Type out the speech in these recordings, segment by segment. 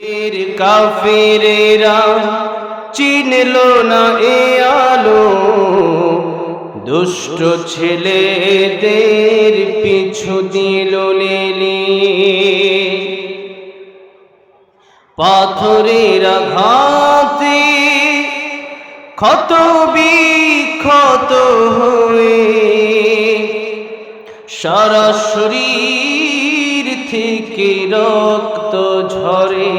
এর কাফিরেরা চিনল না এ আলো। দুষ্ট ছেলেদের পিছু দিল লেলিয়ে পাথরের আঘাতে ক্ষত বিক্ষত হয়ে সারা থেকে রক্ত ঝরে।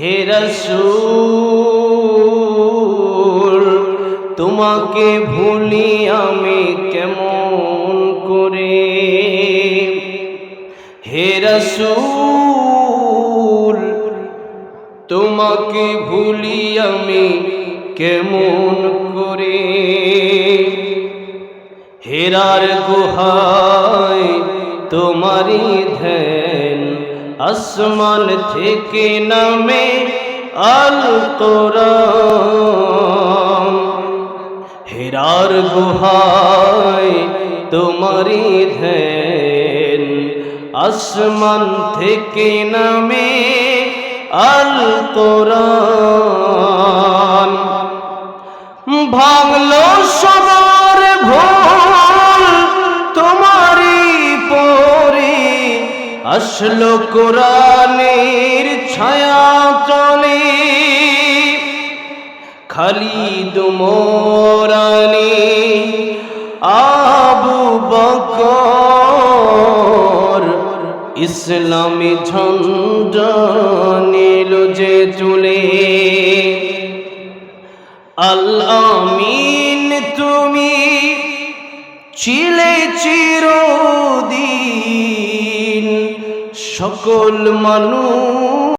হেরাসুর তোমাকে ভুলি আমি কেমন করে? হেরাসুল তোমাকে ভুলি আমি কেমন করে? হেরার গুহায় তোমারই ধ্যান। আসমান থেকে নামে আল কোরআন হেরার গুহায় তোমারই ধ্যান। আসমান থেকে নামে আল কোরআন ভাঙলো সবার ভুল আসলো কোরআনের ছায়া চলে খালিদ মোরানি, আবু বকর, ইসলামী ঝঞ্ঝা নীল যে চলে আল্লামিন তুমি চিলে চিরদিন সকল মানুষ